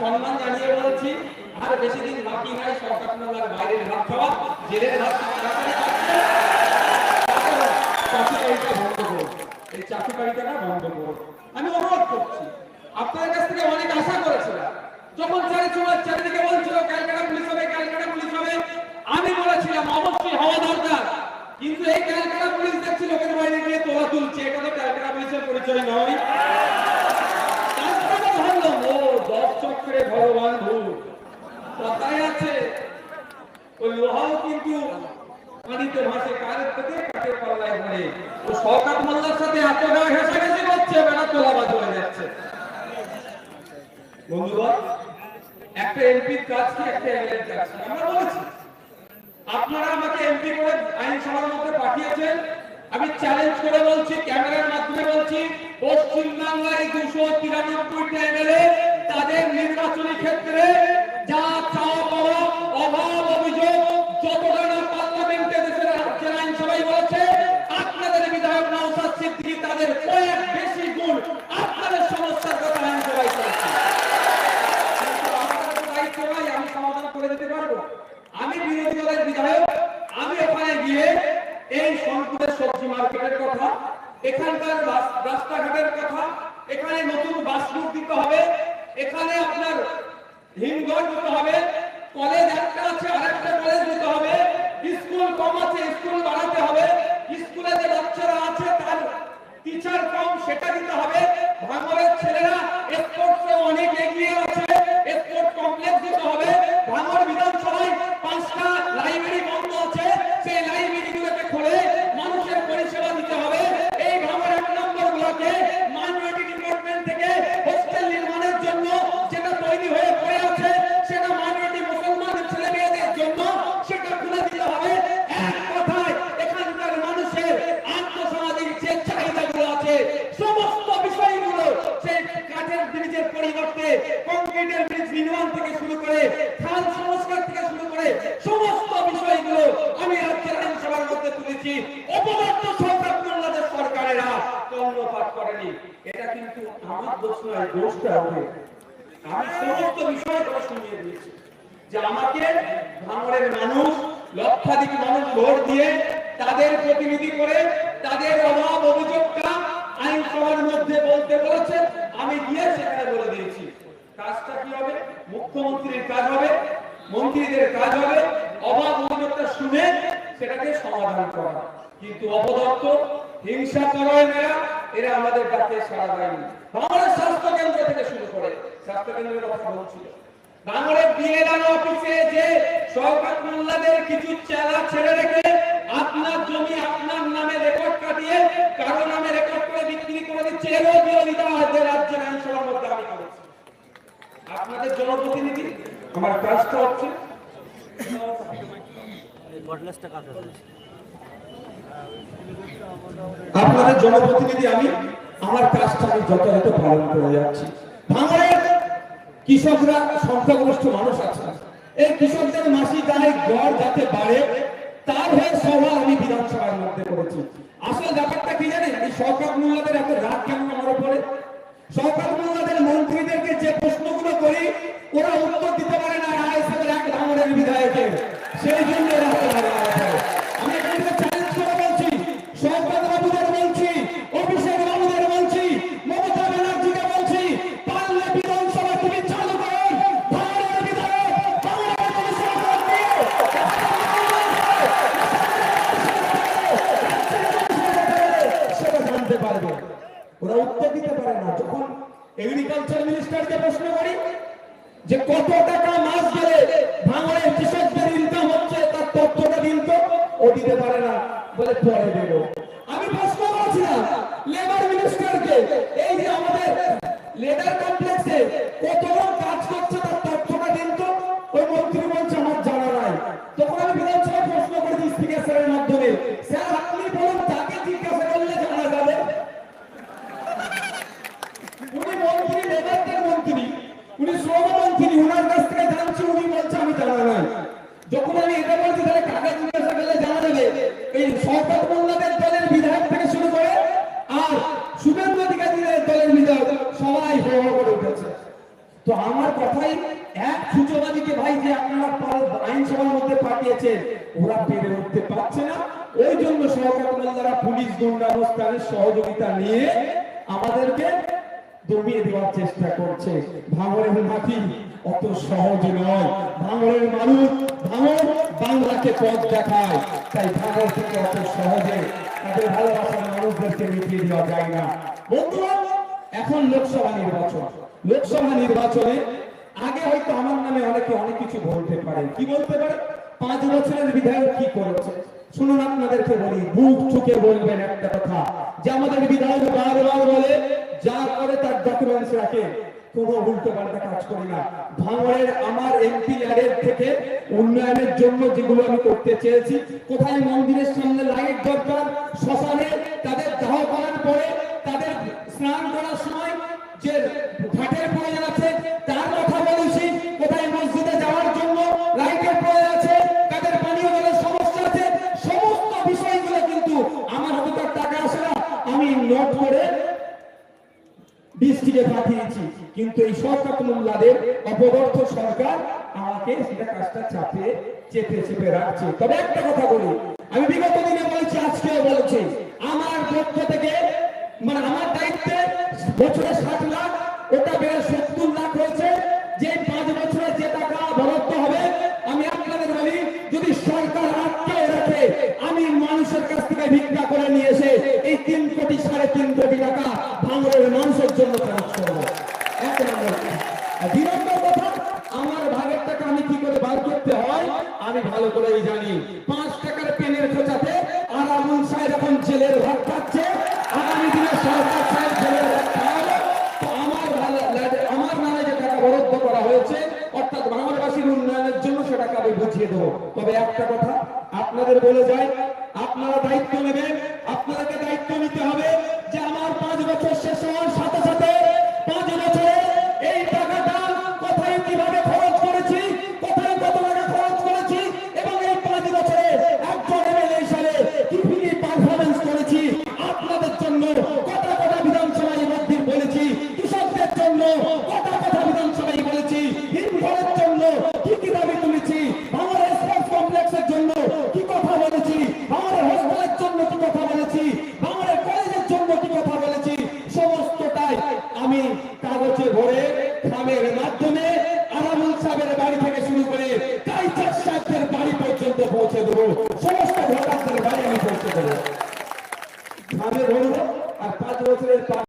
সম্মান জানিয়ে বলছি, আর বেশি দিন বাকি নাই সরকার বাইরের খাওয়া জেলের ভাত তাড়াতাড়ি বন্ধ করুন। বন্ধ করুন। আমি অনুরোধ করছি, আপনাদের কাছ থেকে অনেক আশা করেছিলাম। যখন চারি সময় চারিদিকে বলছিল, ক্যালকাটা পুলিশ হবে, ক্যালকাটা পুলিশ হবে, আমি বলেছিলাম, অবশ্যই হওয়া দরকার। কিন্তু এই ক্যালকাটা পুলিশ দেখছি লোকের বাইরে গিয়ে তোলা তুলছে এটা তো ক্যালকাটা পুলিশের পরিচয় নয় তারপরে ভাবলাম ও দশ চক্রে ভগবান ভুল কথায় আছে আপনারা আমাকে এমপি করে আইনসভার মধ্যে পাঠিয়েছেন। আমি চ্যালেঞ্জ করে বলছি, ক্যামেরার মাধ্যমে বলছি পশ্চিম বাংলায় দুশো তিরানব্বইটা এমএলএ তাদের নির্বাচনী ক্ষেত্রে সিদ্দিকী তাদের কয়েক বেশি গুণ আপনাদের সমস্যার কথা করেছে? কিন্তু দায়িত্ব নয়, আমি সমাধান করে দিতে পারব? আমি বিরোধী দলের বিধায়ক আমি ওখানে গিয়ে এই সোনপুরের সবজি মার্কেটের কথা এখানকার রাস- রাস্তাঘাটের কথা এখানে নতুন বাস দিতে হবে এখানে আপনার হিমঘর দিতে হবে কলেজ একটা আছে আরেকটা কলেজ দিতে টিচার কম সেটা দিতে হবে। ভাঙরের ছেলেরা কাঠের ব্রিজের পরিবর্তে কংক্রিটের ব্রিজ নির্মাণ থেকে শুরু করে খাল সংস্কার থেকে শুরু করে সমস্ত বিষয়গুলো আমি রাজ্যের আইনসভার মধ্যে তুলেছি। অপদার্থ সরকার বাংলাদেশ সরকারেরা কর্ণপাত করেনি। এটা কিন্তু আমার দোষ নয় দোষটা হবে। আমি সমস্ত বিষয়গুলো শুনিয়ে দিয়েছি যে আমাকে ভাঙড়ের মানুষ, লক্ষাধিক মানুষ ভোট দিয়ে তাদের প্রতিনিধি করে তাদের অভাব অভিযোগটা আইনসভার মধ্যে বলতে বলেছে আমি গিয়ে সেখানে বলে দিয়েছি, কাজটা কি হবে? মুখ্যমন্ত্রীর কাজ হবে, মন্ত্রীদের কাজ হবে অভাব অভিযোগটা শুনে সেটাকে সমাধান করা। কিন্তু অপদত্ত হিংসা পরায়ণেরা এরা আমাদের ডাকে সাড়া দেয়নি। আমাদের স্বাস্থ্য কেন্দ্র থেকে শুরু করে, স্বাস্থ্য কেন্দ্রের কথা বলছিল বাংলার বিএলআর অফিসে যে শওকত মোল্লাদের কিছু চেলা ছেড়ে রেখে আপনার জমি আপনার নামে রেকর্ড কাটিয়ে, কারও নামে রেকর্ড করে বিক্রি করে দিচ্ছে এরও বিরোধিতা আছে রাজ্যের আইনসভার মধ্যে আমি করেছি জনপ্রতিনিধি আমার কাজটা হচ্ছে আপনাদের জনপ্রতিনিধি আমি, আমার কাজটা আমি যথাযথ পালন করে যাচ্ছি। বাংলায় কৃষকরা সংখ্যাগরিষ্ঠ মানুষ আছে এই কৃষকদের মাসিক আয়, গড় যাতে বাড়ে, তার হয়ে সভা আমি বিধানসভার মধ্যে করেছি। আসল ব্যাপারটা কি জানেন? এই সরকার মোল্লাদের এত রাগ কেন আমার উপরে? সরকার ওরা উত্তর দিতে পারে না। যখন এগ্রিকালচার মিনিস্টারকে প্রশ্ন করি যে কত টাকা মাস গেলে ভাঙড়ের কৃষকদের ইনকাম হচ্ছে, তার তথ্যটা দিন তো, ও দিতে পারে না। বলে পরে দেব। আমি প্রশ্ন করেছিলাম লেবার মিনিস্টারকে এই যে আমাদের লেদার কমপ্লেক্সে কত তো আমার কথাই এক সুযোগাদিকে ভাই যে আপনারা আইনসভার মধ্যে পাঠিয়েছেন, ওরা পেরে উঠতে পারছে না। ওই জন্য সহকার মোল্লারা পুলিশ গুন্ডাবস্থানের সহযোগিতা নিয়ে আমাদেরকে দমিয়ে দেওয়ার চেষ্টা করছে। ভাঙরের মাটি অত সহজ নয়। ভাঙরের মানুষ ভাঙর বাংলাকে পথ দেখায়। তাই ভাঙর থেকে অত সহজে তাদের ভালোবাসার মানুষদেরকে মিটিয়ে দেওয়া যায় না। বন্ধুরা এখন লোকসভা নির্বাচন। লোকসভা নির্বাচনে আগে হয়তো আমার নামে অনেকে অনেক কিছু বলতে পারে। কি বলতে পারে? পাঁচ বছরের বিধায়ক কি করেছে? শুনুন আপনাদেরকে বলি বুক চুকে বলবেন একটা কথা। যে আমাদের বিধায়ক বারবার বলে যা করে তার ডকুমেন্টস রাখে, কোনো উল্টো পাল্টা কাজ করি না। ভাঙড়ের আমার এমপি ল্যাডের থেকে উন্নয়নের জন্য যেগুলো আমি করতে চেয়েছি, কোথায় মন্দিরের সামনে লাইট দরকার, শ্মশানে তাদের দাহ করার পরে তাদের স্নান করার সময় যে ঘাটের প্রয়োজন আছে তার কথা বলেছি, কোথায় মসজিদে যাওয়ার জন্য লাইটের প্রয়োজন আছে তাদের পানীয় জলের সমস্যা আছে, সমস্ত বিষয়গুলো কিন্তু আমার হাতে টাকা আসে না। আমি নোট করে ডিস্ট্রিক্টে পাঠিয়েছি। কিন্তু এই সরকার মোল্লাদের অপদর্থ সরকার আমাকে সেটা কাজটা চাপে চেপে চেপে রাখছে। তবে একটা কথা বলি, আমি বিগত দিনে বলেছি, আজকেও বলেছি, আমার পক্ষ থেকে মানে আমার দায়িত্বে বছরে ষাট লাখ, ওটা বেড়ে সত্তর লাখ হয়েছে। যে পাঁচ বছরে যে টাকা বরাদ্দ হবে, আমি আপনাদের বলি, যদি সরকার আটকে রাখে, আমি মানুষের কাছ থেকে ভিক্ষা করে নিয়ে এসে এই তিন কোটি, সাড়ে তিন কোটি টাকা ভাঙরের মানুষের জন্য খরচ করব এক নম্বর আর দুই নম্বর কথা আমার ভাগের টাকা আমি কি করে বার করতে হয় আমি ভালো করেই জানি পাঁচ টাকার পেনের খোঁচাতে আর আমুল সাহেব এখন জেলের ভাত খাচ্ছে আগামী দিনে সরকার সাহেব জেলের ভাত খাওয়াবে তো আমার ভালো লাগে- আমার নামে যে টাকা বরাদ্দ করা হয়েছে অর্থাৎ বাংলাবাসীর উন্নয়নের জন্য সেটাকে আমি বুঝিয়ে দেবো তবে একটা কথা, আপনাদের বলে যাই আপনারা দায়িত্ব নেবেন, আপনাদেরকে দায়িত্ব নিতে হবে যে আমার পাঁচ বছর শেষ হওয়ার সাথে খামের মাধ্যমে